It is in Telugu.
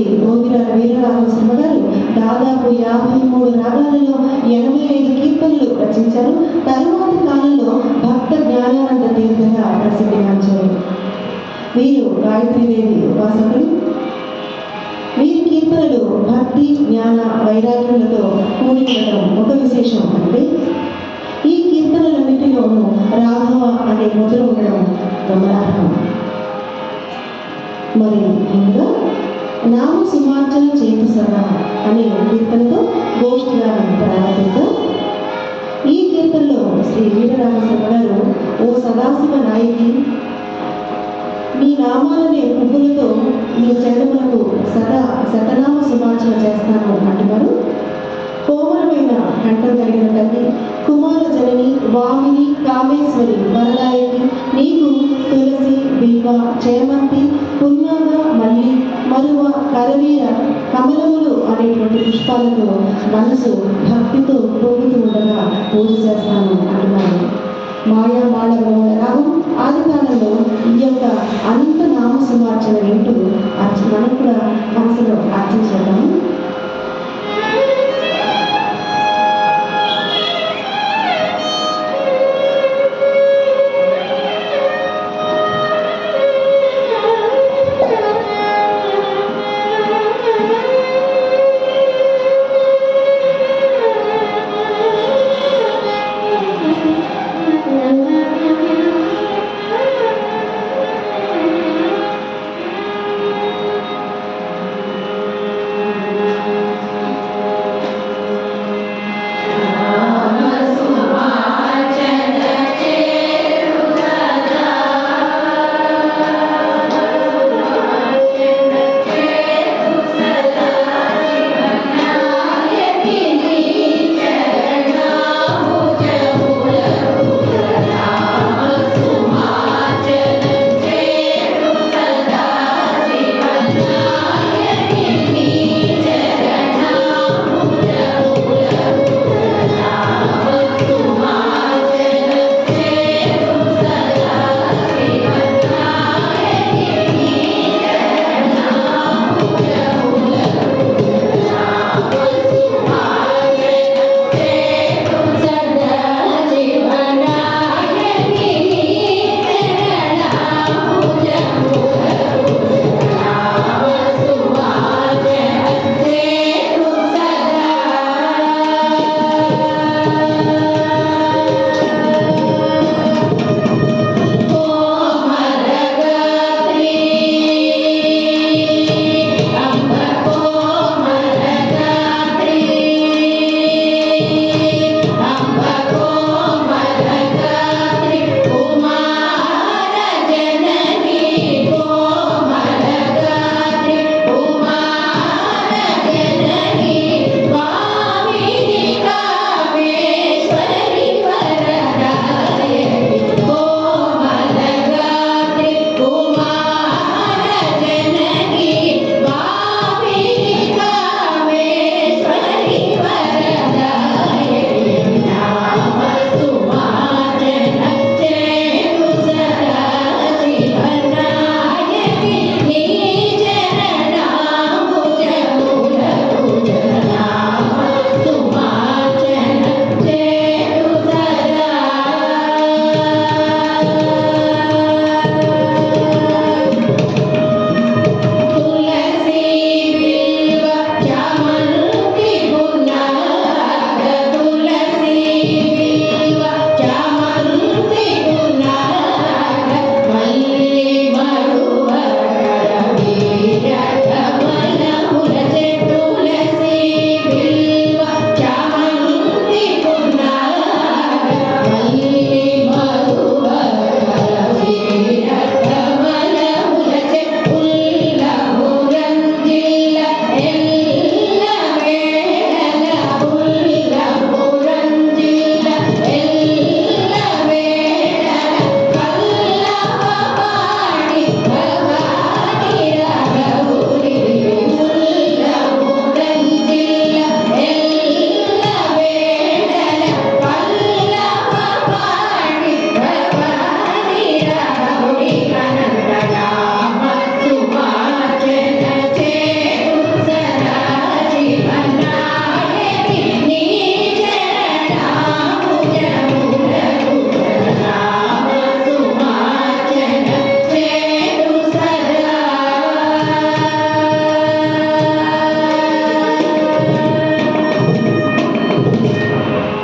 గోవిరాల వీరరామసింహ గారు దాదాపు యాభై మూడు రాగాలలో ఎనభై ఐదు కీర్తనలు రచించారు. తరువాతి కాలంలో భక్త జ్ఞానానంద తీర్థగా ప్రసిద్ధిగాంచారు. వీరు గాయత్రీదేవి ఉపాసకులు. వీరి కీర్తనలు భక్తి జ్ఞాన వైరాగ్యములతో కూడి ఉండడం ఒక విశేషం అంటే ఈ కీర్తనలన్నింటిలోనూ రాఘవ అనే ముద్ర ఉండడం గమనార్హం. అనే కీర్తనతో గోష్ఠిగానం ప్రారంభిద్దాం ఈ కీర్తనలో శ్రీ వీరరామశర్మ గారు ఓ సదాశివ నాయకి మీ నామాలనే పువ్వులతో మీ చరణములకు సదా శతనామ సుమార్చన చేస్తాను అంటున్నారు. కోమలమైన కంఠం కలిగిన తల్లి కుమార జనని వామిని కామేశ్వరి వరదాయని నీకు తులసి బిల్వ చేమంతి పుణ్యాగ మల్లి మరువ కరవీర కమలములు అనేటువంటి పుష్పాలతో మనసు భక్తితో పోగుతూ ఉండగా పూజ చేస్తాను అంటున్నాను మాయా మాళవ రాగం ఆది కాలంలో ఈ యొక్క అనంత నామ సుమార్చన వింటూ అర్చ మనం కూడా